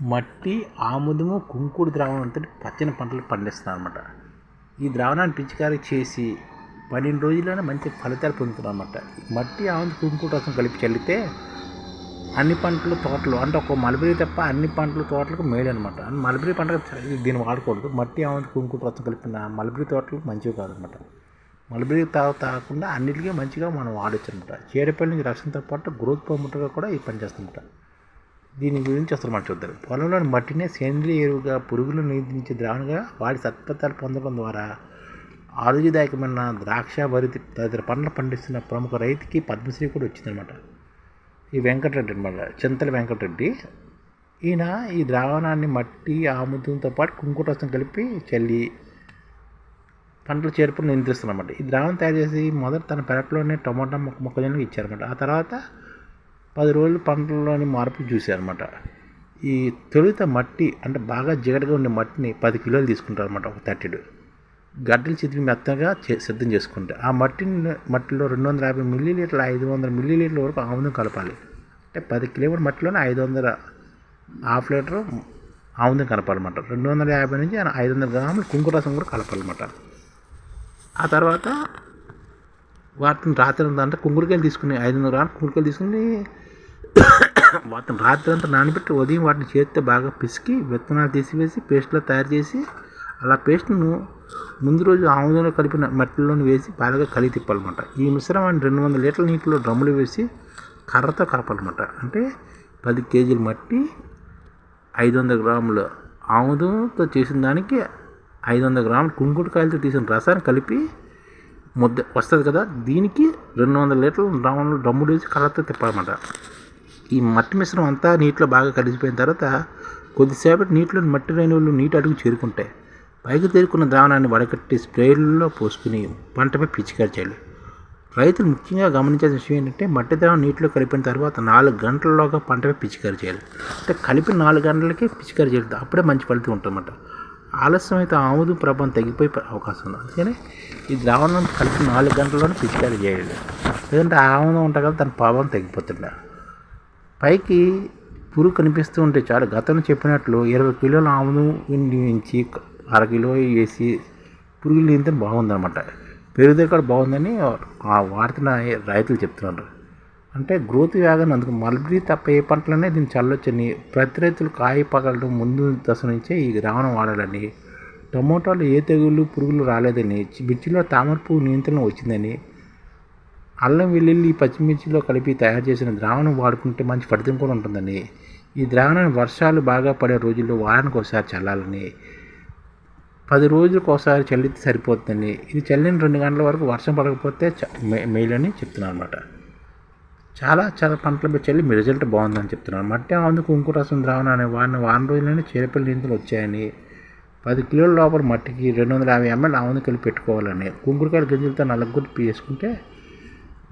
మట్టి ఆముదము కుంకుడు ద్రావణంతో పచ్చని పంటలు పండిస్తున్నారు అనమాట ఈ ద్రావణాన్ని పిచికారీ చేసి పన్నెండు రోజుల్లోనే మంచి ఫలితాలు పొందుతున్నారు అనమాట మట్టి ఆముదం కుంకుడు రసం కలిపి చల్లితే అన్ని పంటలు తోటలు అంటే ఒక మలబరీ తప్ప అన్ని పంటలు తోటలకు మేలు అనమాట మలబరీ పంట దీన్ని వాడకూడదు. మట్టి ఆముదం కుంకుడు రసం కలిపిన మలబరీ తోటలు మంచివి కాదనమాట మలబరీ తా తాగకుండా అన్నిటికీ మంచిగా మనం వాడచ్చు అనమాట చీడపల్లి నుంచి రక్షణతో పాటు గ్రోత్ ప్రమోటర్గా కూడా ఈ పని చేస్తుంటారు దీని గురించి అసలు మనం చూద్దాం. పొలంలోని మట్టిని సేంద్రియ ఎరువుగా పురుగులు నియంత్రించే ద్రావణంగా వాడి సత్పత్తాలు పొందడం ద్వారా ఆరోగ్యదాయకమైన ద్రాక్ష వరి తదితర పంటలు పండిస్తున్న ప్రముఖ రైతుకి పద్మశ్రీ కూడా వచ్చిందనమాట ఈ వెంకటరెడ్డి అనమాట చింతల వెంకటరెడ్డి. ఈయన ఈ ద్రావణాన్ని మట్టి ఆముదంతో పాటు కుంకుటరసం కలిపి చల్లి పంటల చేర్పును నియంత్రిస్తున్నమాట ఈ ద్రావణం తయారు చేసి మొదట తన పెరట్లోనే టమాటా మొక్క మొక్కజొన్నకు ఇచ్చారన్నమాట. ఆ తర్వాత పది రోజులు పంటలోని మార్పు చూశారనమాట ఈ తొలుత మట్టి అంటే బాగా జిగటగా ఉండే మట్టిని పది కిలోలు తీసుకుంటారు అనమాట ఒక తట్టెడు గడ్డలు చితికి మెత్తగా సిద్ధం చేసుకుంటే ఆ మట్టిని మట్టిలో రెండు వందల యాభై మిల్లీలీటర్ల ఐదు వందల మిల్లీలీటర్ల వరకు ఆముదం కలపాలి. అంటే పది కిలోమీటర్ మట్టిలోనే ఐదు వందల హాఫ్ లీటర్ ఆముదం కలపాలన్నమాట. రెండు వందల యాభై నుంచి ఐదు వందల గ్రాములు కుంకుమ రసం కూడా కలపాలన్నమాట. ఆ తర్వాత వాటిని రాత్రి అంతా అంటే కుంకుడుకాయలు తీసుకుని ఐదు వందల గ్రాములు తీసుకుని వాటిని రాత్రి అంతా నానబెట్టి ఉదయం వాటిని చేతితో బాగా పిసికి విత్తనాలు తీసివేసి పేస్ట్లో తయారు చేసి అలా పేస్ట్ను ముందు రోజు ఆముదంలో కలిపిన మట్టిలోని వేసి బాగా కలిగి తిప్పాలన్నమాట. ఈ మిశ్రమాన్ని రెండు వందల లీటర్ల నీటిలో డ్రమ్ములు వేసి కర్రతో కలపాలన్నమాట. అంటే పది కేజీల మట్టి ఐదు వందల గ్రాముల ఆముదంతో చేసిన దానికి ఐదు వందల గ్రాములు కుంకుడుకాయలతో తీసిన రసాన్ని కలిపి ముద్ద వస్తుంది కదా దీనికి రెండు వందల లీటర్లు డ్రమ్ములు డ్రమ్ములు వేసి కళ్ళతో తిప్పాలన్నమాట. ఈ మట్టి మిశ్రమం అంతా నీటిలో బాగా కలిసిపోయిన తర్వాత కొద్దిసేపటి నీటిలో మట్టి రేణువులు నీటి అడుగు చేరుకుంటాయి పైకి తేరుకున్న ద్రావణాన్ని వడకట్టి స్ప్రేల్లో పోసుకుని పంటపై పిచికారి చేయాలి. రైతులు ముఖ్యంగా గమనించాల్సిన విషయం ఏంటంటే మట్టి ద్రావణం నీటిలో కలిపిన తర్వాత నాలుగు గంటల్లోగా పంటపై పిచికారి చేయాలి. అంటే కలిపిన నాలుగు గంటలకి పిచికారి చేయాలి. అప్పుడే మంచి ఫలితం ఉంటుందన్నమాట. ఆలస్యం అయితే ఆముదం ప్రభావం తగ్గిపోయే అవకాశం ఉంది. అందుకని ఈ ద్రావణం కలిపి నాలుగు గంటల్లోనే పిచికారి చేయాలి. లేదంటే ఆముదం ఉంటా కదా తన పాపం తగ్గిపోతుండే. పైకి పురుగు కనిపిస్తూ ఉంటే చాలు. గతంలో చెప్పినట్లు ఇరవై కిలోల ఆముదం నుంచి అర కిలో వేసి పురుగులు నియంత్రణ బాగుందన్నమాట. పెరుగుదల కూడా బాగుందని వాడుతున్న రైతులు చెప్తున్నారు. అంటే గ్రోత్ వ్యాగన్ అందుకు మల్బరీ తప్ప ఏ పంటలనే దీన్ని చల్లొచ్చని ప్రతి రైతులు కాయ పగలడం ముందు దశ నుంచే ఈ ద్రావణం వాడాలని టమోటాలు ఏ తెగుళ్ళు పురుగులు రాలేదని మిర్చిలో తామర పువ్వు నియంత్రణ వచ్చిందని అల్లం వెల్లుల్లి పచ్చిమిర్చిలో కలిపి తయారు చేసిన ద్రావణం వాడుకుంటే మంచి ఫలితం కూడా ఉంటుందని ఈ ద్రావణాన్ని వర్షాలు బాగా పడే రోజుల్లో వారానికి ఒకసారి చల్లాలని పది రోజులకు ఒకసారి చల్లితే సరిపోతుందని ఇది చల్లిన రెండు గంటల వరకు వర్షం పడకపోతే మేలని చెప్తున్నాను అనమాట చాలా చాలా పంటలు చల్లి మీ రిజల్ట్ బాగుందని చెప్తున్నాను మట్టి ఆందు కుంకు రసం ద్రావణాన్ని వారిని వారం రోజులనే చీరపల్లి నీతులు వచ్చాయని పది కిలోల లోపల మట్టికి రెండు వందల యాభై ఎంఎల్ ఆవును పెట్టుకోవాలని కుంకుడుకాయల గింజలతో నలుగురు వేసుకుంటే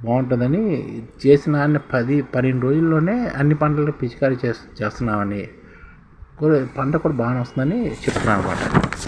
బాగుంటుందని చేసిన పది పన్నెండు రోజుల్లోనే అన్ని పంటలు పిచికారీ చేస్తున్నామని. పంట కూడా బాగానే వస్తుందని చెప్తున్నాను అనమాట